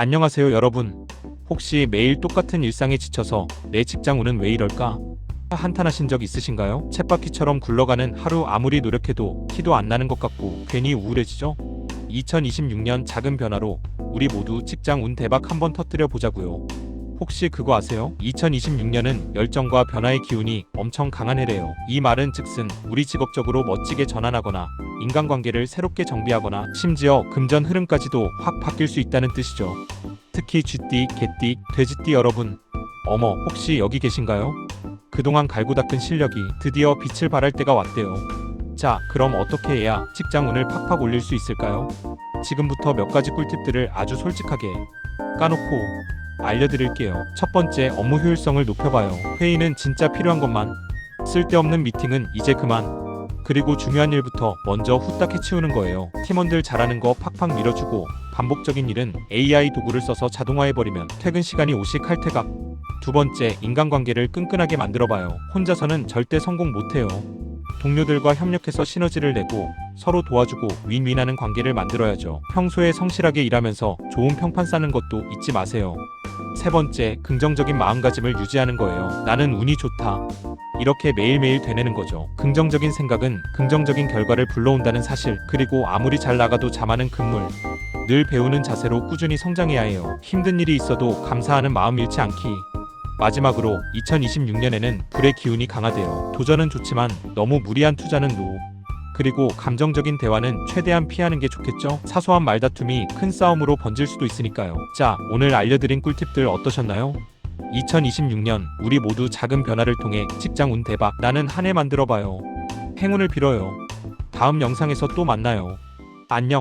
안녕하세요 여러분. 혹시 매일 똑같은 일상에 지쳐서 내 직장 운은 왜 이럴까? 한탄하신 적 있으신가요? 쳇바퀴처럼 굴러가는 하루 아무리 노력해도 티도 안 나는 것 같고 괜히 우울해지죠? 2026년 작은 변화로 우리 모두 직장 운 대박 한번 터뜨려 보자고요. 혹시 그거 아세요? 2026년은 열정과 변화의 기운이 엄청 강한 해래요. 이 말은 즉슨 우리 직업적으로 멋지게 전환하거나 인간관계를 새롭게 정비하거나 심지어 금전 흐름까지도 확 바뀔 수 있다는 뜻이죠. 특히 쥐띠, 개띠, 돼지띠 여러분. 어머, 혹시 여기 계신가요? 그동안 갈고 닦은 실력이 드디어 빛을 발할 때가 왔대요. 자, 그럼 어떻게 해야 직장 운을 팍팍 올릴 수 있을까요? 지금부터 몇 가지 꿀팁들을 아주 솔직하게 까놓고 알려드릴게요. 첫 번째, 업무 효율성을 높여봐요. 회의는 진짜 필요한 것만, 쓸데없는 미팅은 이제 그만. 그리고 중요한 일부터 먼저 후딱 해치우는 거예요. 팀원들 잘하는 거 팍팍 밀어주고 반복적인 일은 AI 도구를 써서 자동화해버리면 퇴근 시간이 오직 칼퇴각. 두 번째, 인간관계를 끈끈하게 만들어봐요. 혼자서는 절대 성공 못해요. 동료들과 협력해서 시너지를 내고 서로 도와주고 윈윈하는 관계를 만들어야죠. 평소에 성실하게 일하면서 좋은 평판 쌓는 것도 잊지 마세요. 세 번째, 긍정적인 마음가짐을 유지하는 거예요. 나는 운이 좋다. 이렇게 매일매일 되뇌는 거죠. 긍정적인 생각은 긍정적인 결과를 불러온다는 사실, 그리고 아무리 잘 나가도 잠하는 금물. 늘 배우는 자세로 꾸준히 성장해야 해요. 힘든 일이 있어도 감사하는 마음 잃지 않기. 마지막으로 2026년에는 불의 기운이 강하대요. 도전은 좋지만 너무 무리한 투자는 노. 그리고 감정적인 대화는 최대한 피하는 게 좋겠죠? 사소한 말다툼이 큰 싸움으로 번질 수도 있으니까요. 자, 오늘 알려드린 꿀팁들 어떠셨나요? 2026년 우리 모두 작은 변화를 통해 직장 운 대박 나는 한 해 만들어봐요. 행운을 빌어요. 다음 영상에서 또 만나요. 안녕.